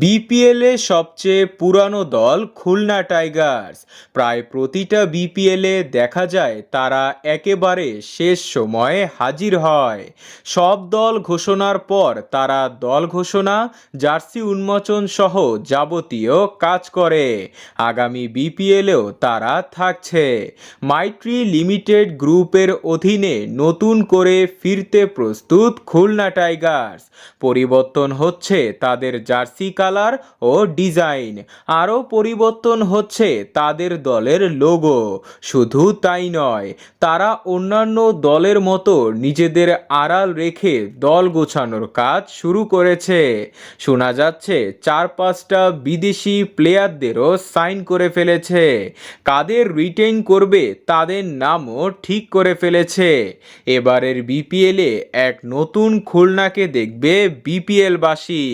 বিপিএলে সবচেয়ে পুরানো দল খুলনা টাইগার্স। প্রায় প্রতিটা বিপিএলে দেখা যায় তারা একেবারে শেষ সময়ে হাজির হয়। সব দল ঘোষণার পর তারা দল ঘোষণা, জার্সি উন্মোচন সহ যাবতীয় কাজ করে। আগামী বিপিএলেও তারা থাকছে। মাইট্রি লিমিটেড গ্রুপের অধীনে নতুন করে ফিরতে প্রস্তুত খুলনা টাইগার্স। পরিবর্তন হচ্ছে তাদের জার্সি কালার ও ডিজাইন আরও পরিবর্তন হচ্ছে তাদের দলের লোগো শুধু তাই নয়, তারা অন্যান্য দলের মতো নিজেদের আড়াল রেখে দল গোছানোর কাজ শুরু করেছে। শোনা যাচ্ছে, চার পাঁচটা বিদেশি প্লেয়ারদেরও সাইন করে ফেলেছে। কাদের রিটেইন করবে তাদের নামও ঠিক করে ফেলেছে। এবারের বিপিএলে এক নতুন খুলনাকে দেখবে বিপিএলবাসী